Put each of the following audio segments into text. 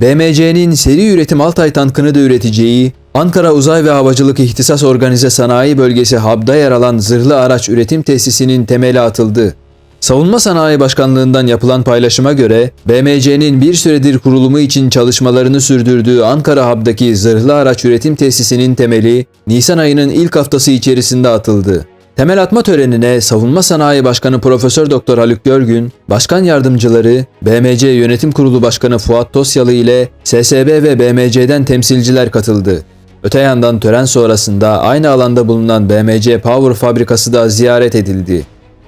BMC'nin seri üretim Altay tankını da üreteceği, Ankara Uzay ve Havacılık İhtisas Organize Sanayi Bölgesi HAB'da yer alan zırhlı araç üretim tesisinin temeli atıldı. Savunma Sanayi Başkanlığından yapılan paylaşıma göre BMC'nin bir süredir kurulumu için çalışmalarını sürdürdüğü Ankara Hab'daki zırhlı araç üretim tesisinin temeli Nisan ayının ilk haftası içerisinde atıldı. Temel atma törenine Savunma Sanayi Başkanı Profesör Doktor Haluk Görgün, Başkan Yardımcıları, BMC Yönetim Kurulu Başkanı Fuat Tosyalı ile SSB ve BMC'den temsilciler katıldı. Öte yandan tören sonrasında aynı alanda bulunan BMC Power fabrikası da ziyaret edildi.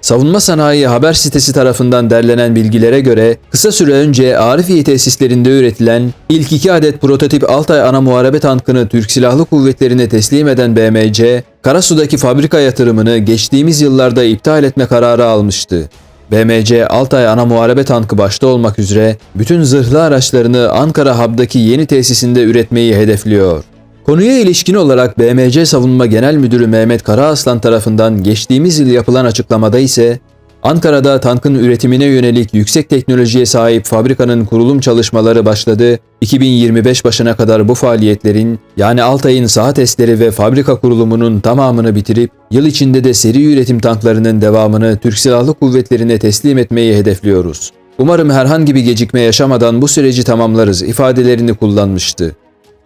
Savunma Sanayi Haber sitesi tarafından derlenen bilgilere göre kısa süre önce Arifiye tesislerinde üretilen ilk iki adet prototip Altay ana muharebe tankını Türk Silahlı Kuvvetleri'ne teslim eden BMC, Karasu'daki fabrika yatırımını geçtiğimiz yıllarda iptal etme kararı almıştı. BMC Altay ana muharebe tankı başta olmak üzere bütün zırhlı araçlarını Ankara Hab'daki yeni tesisinde üretmeyi hedefliyor. Konuya ilişkin olarak BMC Savunma Genel Müdürü Mehmet Karaaslan tarafından geçtiğimiz yıl yapılan açıklamada ise Ankara'da tankın üretimine yönelik yüksek teknolojiye sahip fabrikanın kurulum çalışmaları başladı. 2025 başına kadar bu faaliyetlerin yani Altay'ın saha testleri ve fabrika kurulumunun tamamını bitirip yıl içinde de seri üretim tanklarının devamını Türk Silahlı Kuvvetleri'ne teslim etmeyi hedefliyoruz. Umarım herhangi bir gecikme yaşamadan bu süreci tamamlarız ifadelerini kullanmıştı.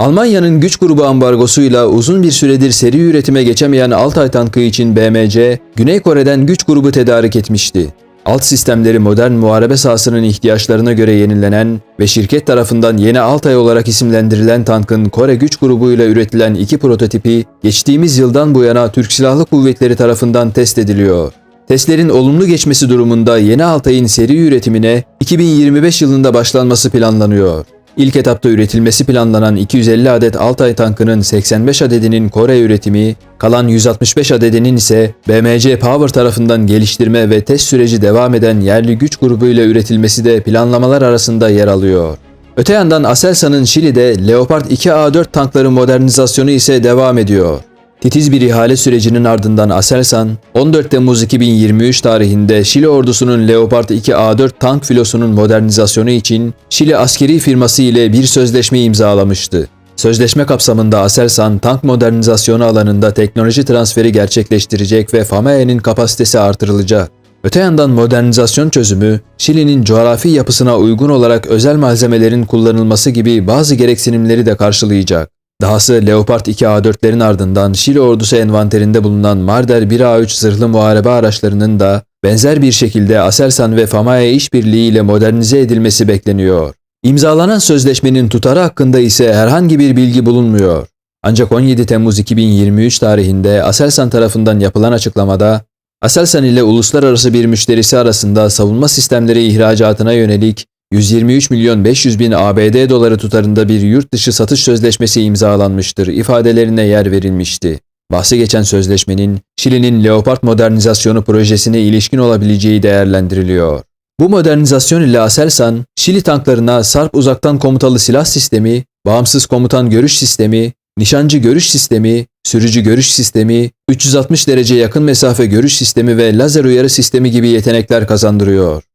Almanya'nın güç grubu ambargosuyla uzun bir süredir seri üretime geçemeyen Altay tankı için BMC, Güney Kore'den güç grubu tedarik etmişti. Alt sistemleri modern muharebe sahasının ihtiyaçlarına göre yenilenen ve şirket tarafından yeni Altay olarak isimlendirilen tankın Kore güç grubuyla üretilen iki prototipi geçtiğimiz yıldan bu yana Türk Silahlı Kuvvetleri tarafından test ediliyor. Testlerin olumlu geçmesi durumunda yeni Altay'ın seri üretimine 2025 yılında başlanması planlanıyor. İlk etapta üretilmesi planlanan 250 adet Altay tankının 85 adedinin Kore üretimi, kalan 165 adedinin ise BMC Power tarafından geliştirme ve test süreci devam eden yerli güç grubuyla üretilmesi de planlamalar arasında yer alıyor. Öte yandan Aselsan'ın Şili'de Leopard 2A4 tankları modernizasyonu ise devam ediyor. Titiz bir ihale sürecinin ardından Aselsan, 14 Temmuz 2023 tarihinde Şili ordusunun Leopard 2A4 tank filosunun modernizasyonu için Şili askeri firması ile bir sözleşme imzalamıştı. Sözleşme kapsamında Aselsan tank modernizasyonu alanında teknoloji transferi gerçekleştirecek ve FAMEA'nın kapasitesi artırılacak. Öte yandan modernizasyon çözümü, Şili'nin coğrafi yapısına uygun olarak özel malzemelerin kullanılması gibi bazı gereksinimleri de karşılayacak. Dahası Leopard 2A4'lerin ardından Şili ordusu envanterinde bulunan Marder 1A3 zırhlı muharebe araçlarının da benzer bir şekilde Aselsan ve Famaya işbirliği ile modernize edilmesi bekleniyor. İmzalanan sözleşmenin tutarı hakkında ise herhangi bir bilgi bulunmuyor. Ancak 17 Temmuz 2023 tarihinde Aselsan tarafından yapılan açıklamada Aselsan ile uluslararası bir müşterisi arasında savunma sistemleri ihracatına yönelik 123 milyon 500 bin ABD doları tutarında bir yurt dışı satış sözleşmesi imzalanmıştır ifadelerine yer verilmişti. Bahsi geçen sözleşmenin Şili'nin Leopard modernizasyonu projesine ilişkin olabileceği değerlendiriliyor. Bu modernizasyon ile Aselsan, Şili tanklarına Sarp uzaktan komutalı silah sistemi, bağımsız komutan görüş sistemi, nişancı görüş sistemi, sürücü görüş sistemi, 360 derece yakın mesafe görüş sistemi ve lazer uyarı sistemi gibi yetenekler kazandırıyor.